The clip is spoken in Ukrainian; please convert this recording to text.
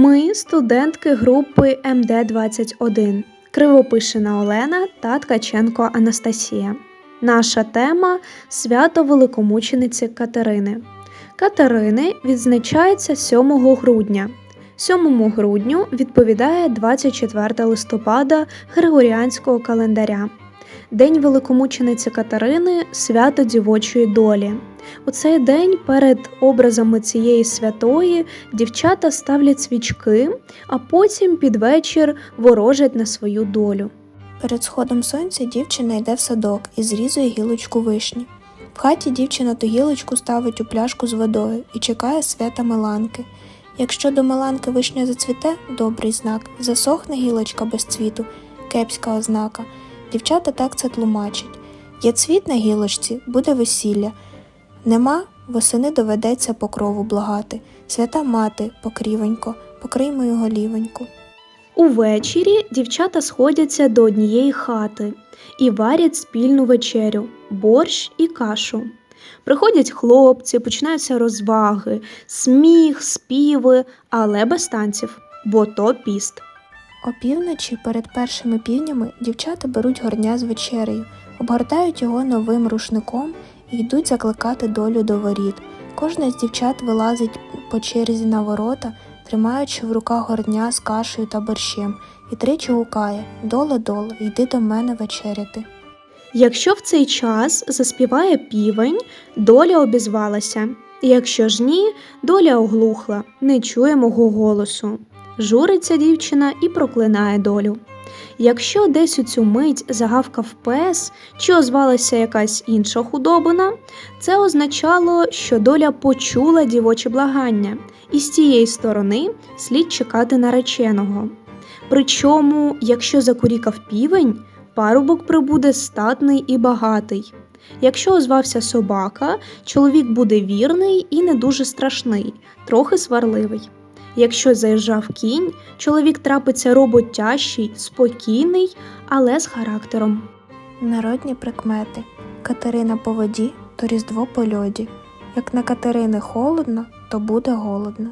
Ми студентки групи МД-21 Кривопишина Олена та Ткаченко Анастасія. Наша тема свято великомучениці Катерини. Катерини відзначається 7 грудня. 7 грудню відповідає 24 листопада Григоріанського календаря. День великомучениці Катерини свято дівочої долі. У цей день перед образами цієї святої дівчата ставлять свічки, а потім під вечір ворожать на свою долю. Перед сходом сонця дівчина йде в садок і зрізує гілочку вишні. В хаті дівчина ту гілочку ставить у пляшку з водою і чекає свята Меланки. Якщо до Меланки вишня зацвіте добрий знак, засохне гілочка без цвіту кепська ознака. Дівчата так це тлумачать. Є цвіт на гілочці, буде весілля. Нема, восени доведеться покрову благати. Свята мати, покрівонько, покрий мою голівоньку. Увечері дівчата сходяться до однієї хати і варять спільну вечерю борщ і кашу. Приходять хлопці, починаються розваги, сміх, співи, але без танців, бо то піст. Опівночі перед першими півнями дівчата беруть горня з вечерею, обгортають його новим рушником йдуть закликати долю до воріт. Кожна з дівчат вилазить по черзі на ворота, тримаючи в руках горня з кашею та борщем, і тричі гукає Доле, доле, йди до мене вечеряти. Якщо в цей час заспіває півень, доля обізвалася. Якщо ж ні, доля оглухла, не чує мого голосу. Журиться дівчина і проклинає долю. Якщо десь у цю мить загавкав пес чи озвалася якась інша худобина, це означало, що доля почула дівоче благання, і з тієї сторони слід чекати нареченого. Причому, якщо закурікав півень, парубок прибуде статний і багатий. Якщо озвався собака, чоловік буде вірний і не дуже страшний, трохи сварливий. Якщо заїжджав кінь, чоловік трапиться роботящий, спокійний, але з характером. Народні прикмети Катерина по воді, то різдво по льоді. Як на Катерини холодно, то буде голодно.